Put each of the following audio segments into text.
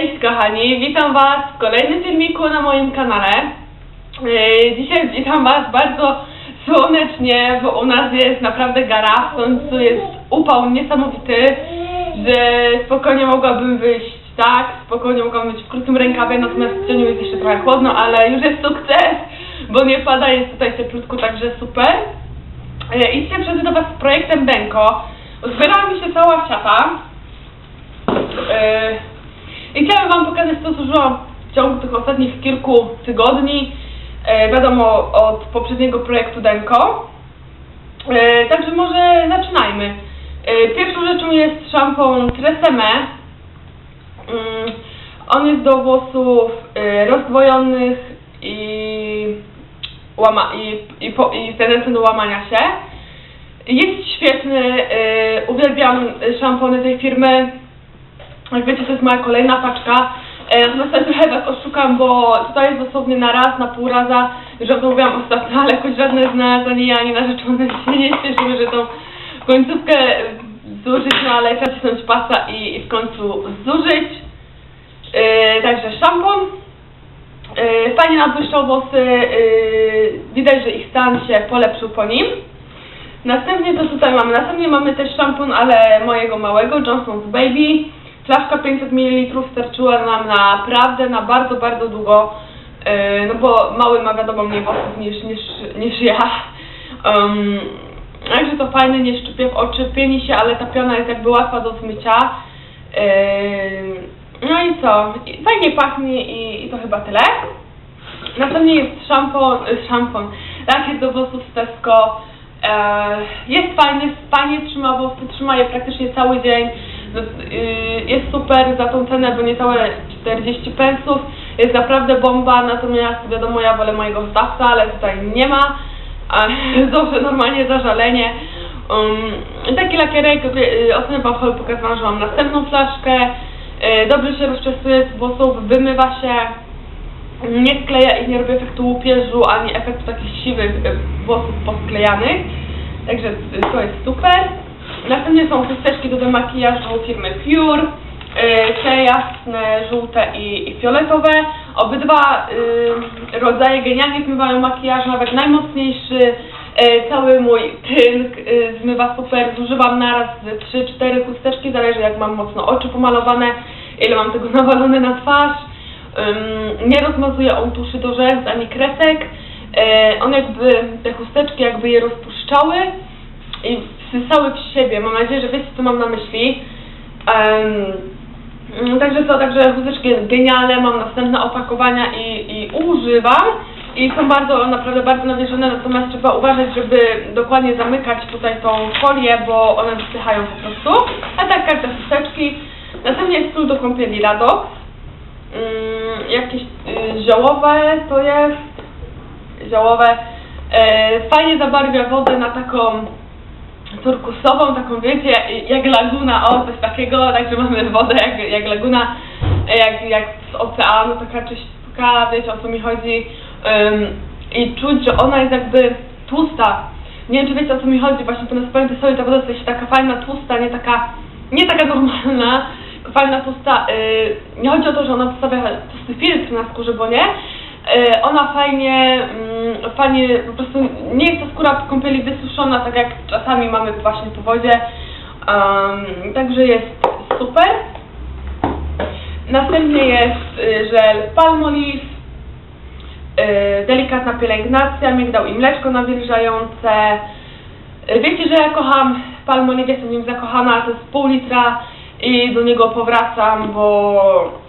Cześć kochani, witam Was w kolejnym filmiku na moim kanale. Yy, Dzisiaj witam Was bardzo słonecznie, bo u nas jest naprawdę gara, w końcu jest upał niesamowity, że spokojnie mogłabym wyjść tak, spokojnie mogłabym być w krótkim rękawie, natomiast w cieniu jest jeszcze trochę chłodno, ale już jest sukces, bo nie pada, jest tutaj cieplutko, także super. I dzisiaj przychodzę do Was z projektem Benko. Zbierała mi się cała siata. Yy, I chciałam Wam pokazać to, co zużyłam w ciągu tych ostatnich kilku tygodni. Yy, wiadomo, od poprzedniego projektu Denko. Yy, Także może zaczynajmy. Yy, Pierwszą rzeczą jest szampon Tresemme. Yy, On jest do włosów yy, rozdwojonych i, łama, i, i, po, i tendencją do łamania się. Jest świetny, yy, uwielbiam szampony tej firmy. Jak wiecie, to jest moja kolejna paczka. E, trochę was oszukam, bo tutaj jest dosłownie na raz, na pół raza, że to mówiłam ostatnio, ale jakoś żadne z nas, ani ja, ani narzeczone się nie cieszyły, że tą końcówkę zużyć, no ale trzeba cisnąć pasa i, i w końcu zużyć. E, także szampon. E, fajnie nadbłyszczał włosy, e, widać, że ich stan się polepszył po nim. Następnie to tutaj mamy, następnie mamy też szampon, ale mojego małego, Johnson's Baby. Flaszka 500 ml starczyła nam naprawdę na bardzo, bardzo długo, yy, no bo mały ma wiadomo mniej włosów niż, niż, niż ja. Um, także to fajne, nie szczypie w oczy, pieni się, ale ta piana jest jakby łatwa do zmycia. Yy, no i co? Fajnie pachnie i, i to chyba tyle. Następnie jest szampon, y, szampon, lakier do włosów z Tesco. E, jest fajny, fajnie trzyma włosy, trzyma je praktycznie cały dzień. Y, jest super za tą cenę, bo niecałe 40 pensów. Jest naprawdę bomba, natomiast wiadomo, ja wolę mojego zdawca, ale tutaj nie ma. Zawsze normalnie zażalenie. Um, taki lakierek, y, ostatnio Wam hol pokazałam, że mam następną flaszkę. Y, dobrze się rozczesuje z włosów, wymywa się nie skleja i nie robi efektu łupieżu, ani efektu takich siwych włosów posklejanych. Także to jest super. Następnie są chusteczki do demakijażu firmy Pure. y, Te jasne, żółte i, i fioletowe. Obydwa y, rodzaje genialnie zmywają makijaż, nawet najmocniejszy. y, Cały mój tynk zmywa super. Zużywam naraz z 3-4 chusteczki, zależy jak mam mocno oczy pomalowane, ile mam tego nawalone na twarz. Nie rozmazuje on tuszy do rzęs ani kresek. E, on jakby, te chusteczki jakby je rozpuszczały i wsysały w siebie. Mam nadzieję, że wiecie co mam na myśli. Ym, także to, także chusteczki genialne, mam następne opakowania i, i używam. I są bardzo, naprawdę bardzo nawierzone, natomiast trzeba uważać, żeby dokładnie zamykać tutaj tą folię, bo one wysychają po prostu. A tak, karta chusteczki. Następnie jest do kąpieli Radox. Mm, jakieś y, ziołowe to jest ziołowe e, fajnie zabarwia wodę na taką turkusową, taką wiecie, jak laguna, o coś takiego, także mamy wodę jak, jak laguna, jak, jak z oceanu, taka czyśćka, wiecie o co mi chodzi. I czuć, że ona jest jakby tłusta, nie wiem czy wiecie o co mi chodzi, właśnie to na spojrzę sobie ta woda jest taka fajna, tłusta, nie taka, nie taka normalna, fajna tłusta, yy, nie chodzi o to, że ona zostawia tłusty filtr na skórze, bo nie, yy, ona fajnie, mm, fajnie, po prostu nie jest ta skóra po kąpieli wysuszona, tak jak czasami mamy właśnie po wodzie, Ym, także jest super. Następnie jest y, żel Palmolive, y, delikatna pielęgnacja, migdał i mleczko nawilżające. Y, Wiecie, że ja kocham Palmolive, jestem nim zakochana, to jest pół litra i do niego powracam, bo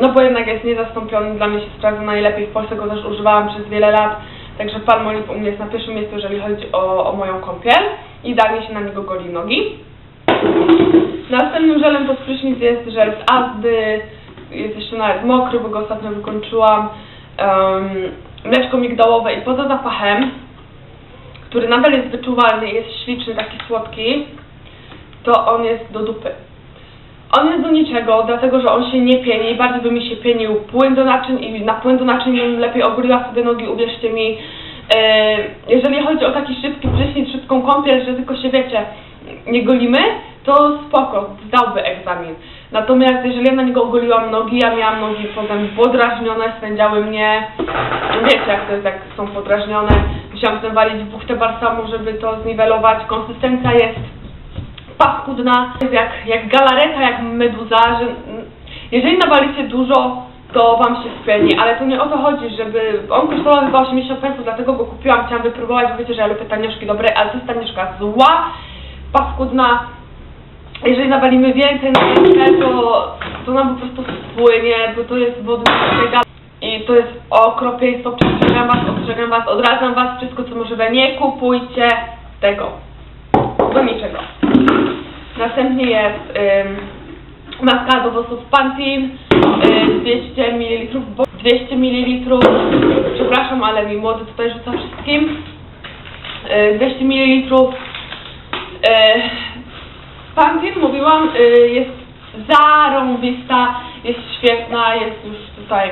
no bo jednak jest niezastąpiony, dla mnie się sprawdza najlepiej, w Polsce go też używałam przez wiele lat, także Palmolive u mnie jest na pierwszym miejscu, jeżeli chodzi o, o moją kąpiel i danie się na niego goli nogi. Następnym żelem pod prysznic jest żel z Azdy, jest jeszcze nawet mokry, bo go ostatnio wykończyłam. Um, mleczko migdałowe i poza zapachem, który nadal jest wyczuwalny jest śliczny, taki słodki, to on jest do dupy. On jest do niczego, dlatego że on się nie pieni, bardziej by mi się pienił płyn do naczyń i na płyn do naczyń bym lepiej ogoliła sobie nogi, uwierzcie mi. E, jeżeli chodzi o taki szybki prysznic, szybką kąpiel, że tylko się wiecie, nie golimy, to spoko, zdałby egzamin. Natomiast jeżeli ja na niego ogoliłam nogi, ja miałam nogi potem podrażnione, spędziały mnie, wiecie jak to jest, jak są podrażnione. Musiałam sobie walić buchtę balsamu, żeby to zniwelować. Konsystencja jest paskudna, jest jak, jak galareta, jak meduza, że mm, jeżeli nawalicie dużo, to wam się spieni, ale to nie o to chodzi, żeby... On kosztował chyba 80 pensów, dlatego go kupiłam, chciałam wypróbować, bo wiecie, że ja lubię tanioszki dobre, ale to jest tanioszka zła, paskudna. Jeżeli nawalimy więcej na rękę, to, to nam po prostu spłynie, bo to jest wodny i to jest okropieństwo, przestrzegam was, ostrzegam was, odradzam was, wszystko co możliwe, nie kupujcie tego, do niczego. Następnie jest ym, maska do włosów Pantene, y, 200 ml, bo- 200 ml, przepraszam, ale mi młody tutaj rzuca wszystkim, y, 200 ml, y, Pantene, mówiłam, y, jest zarąbista, jest świetna, jest już tutaj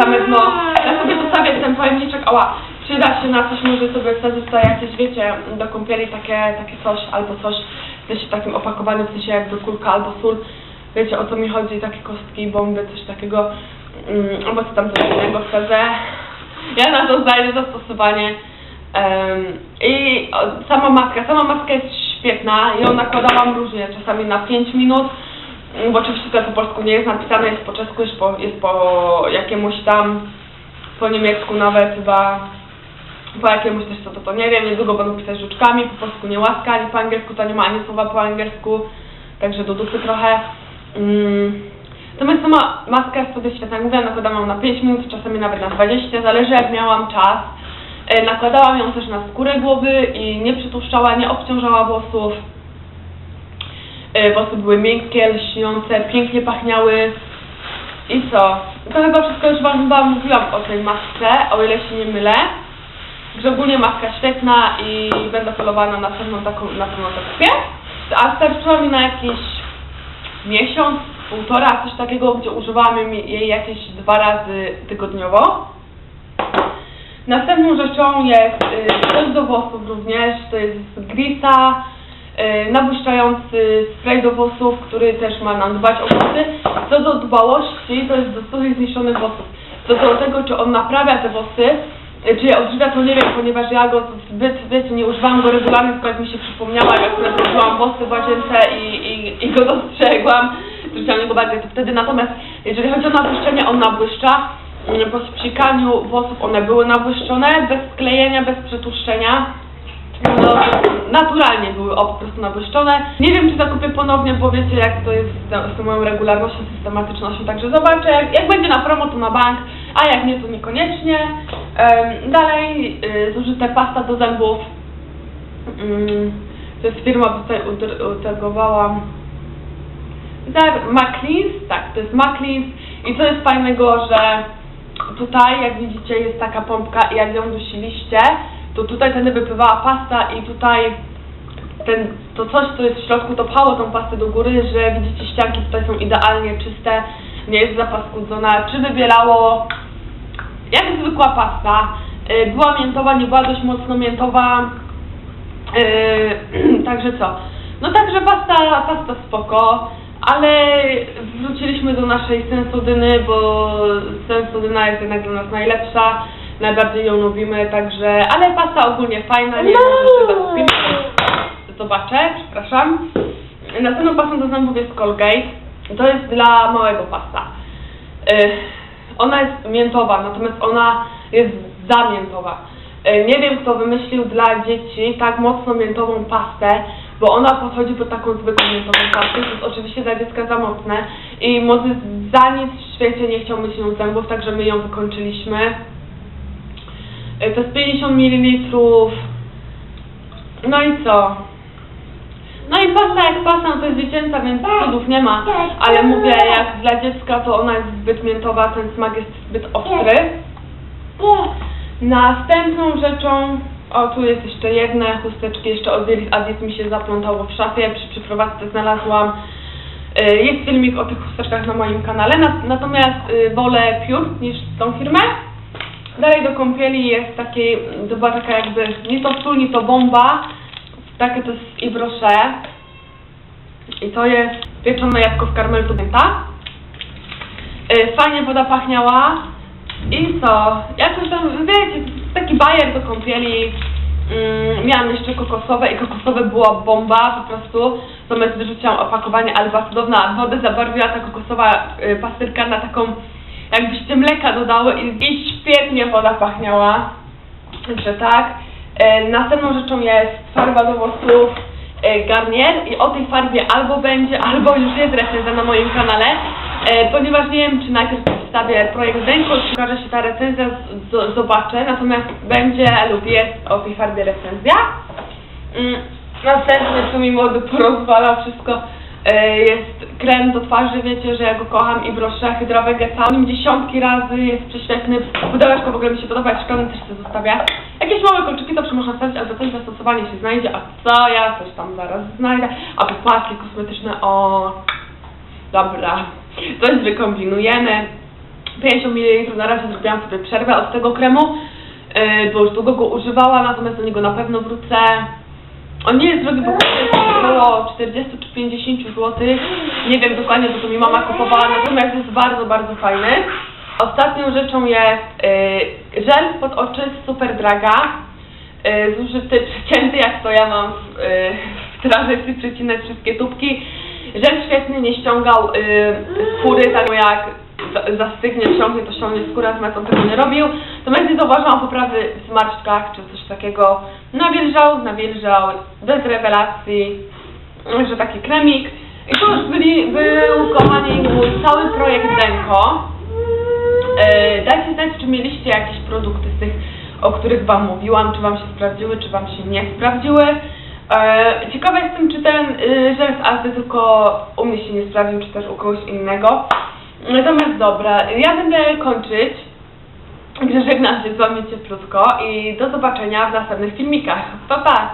same dno. Ja sobie zostawię ten pojemniczek, ała, przyda się na coś, może sobie wsadzić tutaj jakieś, wiecie, do kąpieli takie, takie coś, albo coś, sensie takim opakowaniu, w sensie jakby kulka albo sól. Wiecie o co mi chodzi, takie kostki, bomby, coś takiego, mm, albo co tam coś innego wsadzę. Ja na to znajdę zastosowanie. Em, I o, sama maska, sama maska jest świetna, ją nakładałam różnie, czasami na 5 minut, bo oczywiście to po polsku nie jest napisane, jest po czesku, jest po, jest po jakiemuś tam, po niemiecku nawet chyba, po jakiemuś też co to, to nie wiem, niedługo będą pisać żuczkami, po polsku nie łaska, ani po angielsku to nie ma ani słowa po angielsku, także do dupy trochę. Mm. Natomiast sama maska jest sobie świetna, jak mówiłam, nakładałam ją na 5 minut, czasami nawet na 20, zależy jak miałam czas. E, Nakładałam ją też na skórę głowy i nie przytłuszczała, nie obciążała włosów. E, Włosy były miękkie, lśniące, pięknie pachniały. I co? To chyba wszystko już Wam chyba mówiłam o tej masce, o ile się nie mylę. Że ogólnie maska świetna i będę polowana na pewno taką, na pewno to. A starczyła mi na jakiś miesiąc, półtora, coś takiego, gdzie używałam jej- jakieś dwa razy tygodniowo. Następną rzeczą jest y, do włosów również, to jest Grisa, y, nabłyszczający spray do włosów, który też ma nam dbać o włosy. Co do dbałości, to jest do suchych zniszczonych włosów. Co do tego, czy on naprawia te włosy, czy je odżywia, to nie wiem, ponieważ ja go zbyt, wiecie, nie używałam go regularnie, jak mi się przypomniała, jak zrobiłam włosy w łazience i, i, i go dostrzegłam, zwróciłam jego bardziej, to wtedy natomiast, jeżeli chodzi o nabłyszczenie, on nabłyszcza, Mm, po sprzykaniu włosów one były nabłyszczone, bez sklejenia, bez przetłuszczenia. No, naturalnie były o, po prostu nabłyszczone. Nie wiem, czy zakupię ponownie, bo wiecie, jak to jest z tą moją regularnością, systematycznością, także zobaczę. Jak, jak będzie na promo, to na bank, a jak nie, to niekoniecznie. Dalej, y, zużyte pasta do zębów. Mm, to jest firma, tutaj. Tak, Macleans, tak, to jest Macleans i co jest fajnego, że tutaj, jak widzicie, jest taka pompka i jak ją dusiliście, to tutaj wtedy wypływała pasta i tutaj ten, to coś, co jest w środku, to pchało tą pastę do góry, że widzicie, ścianki tutaj są idealnie czyste, nie jest zapaskudzona, czy wybielało, jak zwykła pasta, y, była miętowa, nie była dość mocno miętowa, Yy, także co? No także pasta, pasta spoko, ale wróciliśmy do naszej sensodyny, bo sensodyna jest jednak dla nas najlepsza, najbardziej ją lubimy, także, ale pasta ogólnie fajna, nie wiem, czy zakupimy. Zobaczę, przepraszam. Następną pastą do zębów jest Colgate. To jest dla małego pasta. Yy, ona jest miętowa, natomiast ona jest zamiętowa. Yy, nie wiem, kto wymyślił dla dzieci tak mocno miętową pastę, bo ona podchodzi pod taką zwykłą miętową pastę. To jest oczywiście dla dziecka za mocne i młody za nic w świecie nie chciał myć zębów, także my ją wykończyliśmy. Yy, to jest 50 ml. No i co? No i pasta jak pasta, no to jest dziecięca, więc cudów nie ma. Ale mówię, jak dla dziecka to ona jest zbyt miętowa, ten smak jest zbyt ostry. Następną rzeczą, o tu jest jeszcze jedne chusteczki, jeszcze od Dielis Adis mi się zaplątało w szafie, przy przeprowadzce znalazłam. Y, Jest filmik o tych chusteczkach na moim kanale, natomiast y, wolę Pure niż tą firmę. Dalej do kąpieli jest taki, to była taka jakby, nie to sól, nie to bomba, takie to jest Yves Rocher. I to jest pieczone jabłko w karmelcu mięta. Y, Fajnie woda pachniała. I co? Jakoś tam, wiecie, taki bajer do kąpieli. Mm, miałam jeszcze kokosowe i kokosowe była bomba po prostu. Natomiast wyrzuciłam opakowanie, ale była cudowna. Wodę zabarwiła ta kokosowa y, pastyrka na taką, jakbyście mleka dodały i, i świetnie woda pachniała. Także tak. E, następną rzeczą jest farba do włosów e, Garnier i o tej farbie albo będzie, albo już jest recenzja na moim kanale, e, ponieważ nie wiem, czy najpierw przedstawię projekt Denko, czy okaże się ta recenzja, zobaczę, natomiast będzie lub jest o tej farbie recenzja. Mm, Następnie, co mi młody porozwala wszystko, jest krem do twarzy, wiecie, że ja go kocham i broszę hydrowegeta. Nim dziesiątki razy jest prześwietny. Pudełeczko w ogóle mi się podoba, jak szklany też się zostawia. Jakieś małe kolczyki to można wstawić, ale do tego zastosowanie się znajdzie, a co ja coś tam zaraz znajdę. A paski kosmetyczne, o dobra, coś wykombinujemy. 50 ml na razie zrobiłam sobie przerwę od tego kremu, yy, bo już długo go używałam, natomiast do niego na pewno wrócę. On nie jest drogi, bo około 40 czy 50 zł. Nie wiem dokładnie, bo to mi mama kupowała, natomiast jest bardzo, bardzo fajny. Ostatnią rzeczą jest yy, żel pod oczy Super Draga. Yy, zużyty, przecięty, jak to ja mam w, yy, w tradycji przecinać wszystkie tubki. Żel świetny, nie ściągał yy, skóry, tak jak za- zastygnie, wsiąknie, to ściągnie skórę, natomiast on tego nie robił. Natomiast nie zauważyłam poprawy w zmarszczkach czy coś takiego. Nawilżał, nawilżał, bez rewelacji, że taki kremik. I to już byli, był, kochani, mój cały projekt Denko. E, dajcie znać, czy mieliście jakieś produkty z tych, o których Wam mówiłam, czy Wam się sprawdziły, czy Wam się nie sprawdziły. E, ciekawa jestem, czy ten y, żel z Azdy tylko u mnie się nie sprawdził, czy też u kogoś innego. Natomiast dobra, ja będę kończyć. Żegnam się z Wami cieplutko i do zobaczenia w następnych filmikach. Pa, pa!